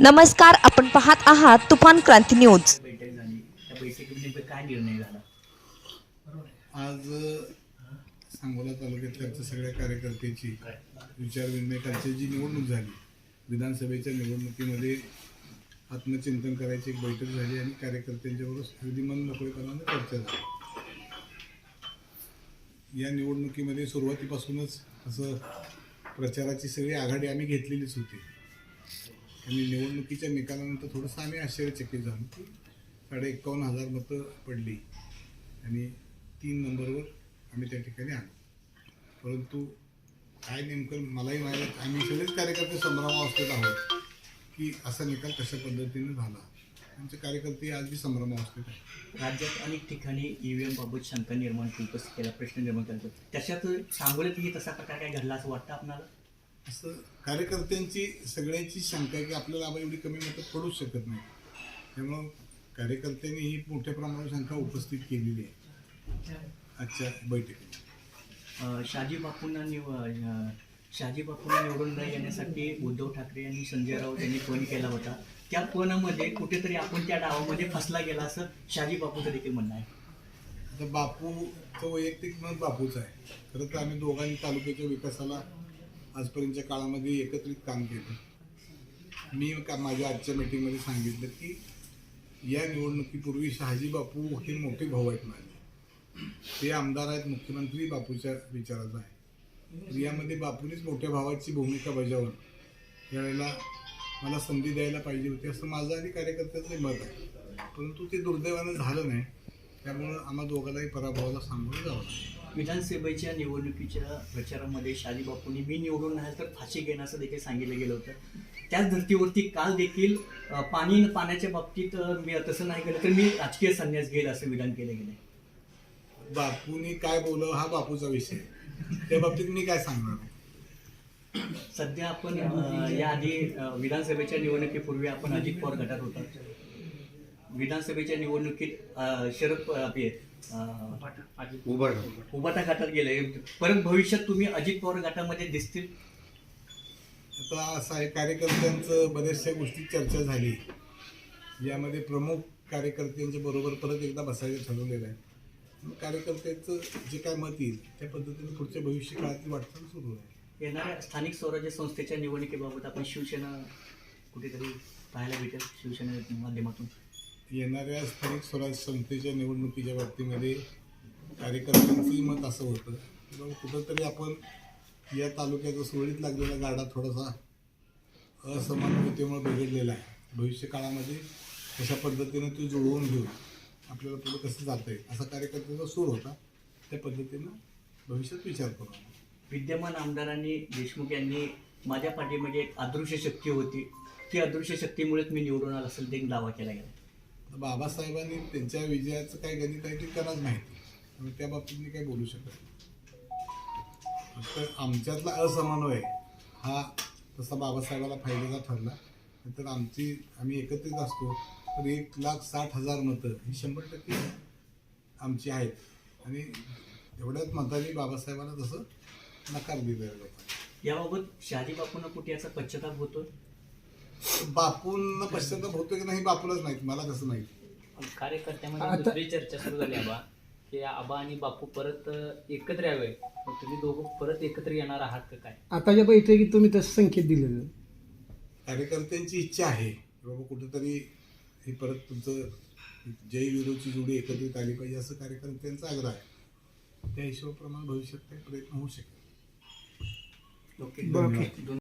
नमस्कार आपण पाहत आहात तुफान क्रांती न्यूज. बैठक झाली त्या बैठकीत काय निर्णय झाला आज सांगोला तालुक्यातल्या आमच्या सगळ्या कार्यकर्त्याची विचारविनिमय कालची जी निवडणूक झाली विधानसभेच्या निवडणुकीमध्ये आत्मचिंतन करायची एक बैठक झाली आणि कार्यकर्त्यांच्याबरोबर विधिमान मोकळेपणाने चर्चा झाली. या निवडणुकीमध्ये सुरुवातीपासूनच असं प्रचाराची सगळी आघाडी आम्ही घेतलेलीच होती. आणि निवडणुकीच्या निकालानंतर थोडंसं आम्ही आश्चर्यचकित झालो. की साडे एकावन्न हजार मतं पडली. आणि तीन नंबरवर आम्ही त्या ठिकाणी आलो. परंतु काय नेमकं मलाही माहीत आम्ही सगळेच कार्यकर्ते संभ्रमावस्थेत आहोत की असा निकाल कशा पद्धतीने झाला. आमचे कार्यकर्ते आजही संभ्रमावस्थेत आहेत. राज्यात अनेक ठिकाणी ईव्हीएम बाबत शंका निर्माण केली केला प्रश्न निर्माण केला. त्याच्यात सांगोल्यातही तसा प्रकार काय घडला असं वाटतं आपणाला? असं कार्यकर्त्यांची सगळ्यांची शंका आहे की आपल्याला आबा एवढी कमी मतं पडूच शकत नाही. त्यामुळं कार्यकर्त्यांनी ही मोठ्या प्रमाणावर शंका उपस्थित केलेली आहे. आजच्या बैठकीत. अं, शहाजी बापूंना निव अं, शहाजी बापूंना निवडून न येण्यासाठी उद्धव ठाकरे यांनी संजय राऊत यांनी फोन केला होता. त्या फोनमध्ये कुठेतरी आपण त्या डावामध्ये फसला गेला असं शहाजी बापूचं देखील म्हणणं आहे. आता बापूचं वैयक्तिक मत बापूच आहे. खरं तर आम्ही दोघांनी तालुक्याच्या विकासाला आजपर्यंतच्या काळामध्ये एकत्रित काम केलं. मी का माझ्या आजच्या मीटिंगमध्ये सांगितलं की या निवडणुकीपूर्वी शहाजी बापू हे मोठे भाऊ आहेत माझे. ते आमदार आहेत मुख्यमंत्री बापूच्या विचाराचा आहे. यामध्ये बापूनेच मोठ्या भावाची भूमिका बजावून यावेळेला मला संधी द्यायला पाहिजे होती असं माझं आणि कार्यकर्त्याचं मत आहे. परंतु ते दुर्दैवानं झालं नाही. त्यामुळं आम्हा दोघांनाही पराभवाला सामोरं जावं लागलं. विधानसभेच्या निवडणुकीच्या प्रचारामध्ये शहाजी बापूंनी मी निवडून नाही तर फाशी घेणं असं देखील सांगितलं गेलं होतं. त्याच धर्तीवरती काल देखील पाणी पाण्याच्या बाबतीत मी तसं नाही केलं तर मी राजकीय संन्यास घेईल असं विधान केलं गेलं. बापूनी काय बोलावं हा बापूचा विषय. त्या बाबतीत मी काय सांगणार सध्या आपण याआधी विधानसभेच्या निवडणुकीपूर्वी आपण अजित पवार गटात होता. विधानसभेच्या निवडणुकीत अं, शरद आपले अं, उभाटा गटात गेले. परत भविष्यात तुम्ही अजित पवार गटामध्ये दिसतील? आता असं आहे कार्यकर्त्यांचं बऱ्याचशा गोष्टी चर्चा झाली. यामध्ये प्रमुख कार्यकर्त्यांच्या बरोबर परत एकदा बसायचं ठरवलेलं आहे. मग कार्यकर्त्यांचं जे काय मत येईल त्या पद्धतीने पुढच्या भविष्य काळातली वाटचाल सुरू आहे येणाऱ्या स्थानिक स्वराज्य संस्थेच्या निवडणुकीबाबत आपण शिवसेना कुठेतरी पाहायला भेटेल शिवसेनेच्या माध्यमातून. येणाऱ्या स्थानिक स्वराज्य संस्थेच्या निवडणुकीच्या बाबतीमध्ये कार्यकर्त्यांचंही मत असं होतं. की कुठंतरी आपण या तालुक्याचा सुरळीत लागलेला गाडा थोडासा असमानतेमुळे बिघडलेला आहे. भविष्य काळामध्ये कशा पद्धतीनं तो जुळवून घेऊन आपल्याला पुढे कसं जातं येईल असा कार्यकर्त्याचा सूर होता. त्या पद्धतीनं भविष्यात विचार करू विद्यमान आमदारांनी देशमुख यांनी माझ्या पाठीमध्ये एक अदृश्य शक्ती होती. ती अदृश्य शक्तीमुळेच मी निवडून आला असेल ते दावा केला गेला. बाबासाहेबांनी त्यांच्या विजयाचं काय गणित आहे ते त्यांनाच माहिती त्यामुळे त्या बाबतीत मी काही बोलू शकत. नाही आमच्यातला असमन्वय हा तसा बाबासाहेबाला फायद्याचा ठरला. तर आमची आम्ही एकत्रित असतो तर एक लाख साठ हजार मतं ही शंभर टक्के आमची आहेत. आणि एवढ्याच मतांनी बाबासाहेबांना तसं नकार दिलेला लोकांना याबाबत शहाजी बापूंना कुठे याचा पश्चाताप होतो बापूंना पश्चाताप होतो की नाही बापूलाच माहिती मला कसं माहिती? कार्यकर्त्यामध्ये दुसरी चर्चा सुरू झाली आबा की आबा आणि बापू परत एकत्र यावे मग तुम्ही दोघं परत एकत्र येणार आहात का काय? आताच्या बैठकीत तुम्ही तसं संकेत दिलेलं. कार्यकर्त्यांची इच्छा आहे की बाबा कुठेतरी हे परत तुमचं जय विरोची जोडी एकत्रित आली पाहिजे असं कार्यकर्त्यांचा आग्रह आहे. त्या हिशोबाप्रमाणे भविष्यात काही प्रयत्न होऊ शकेल. Okay okay.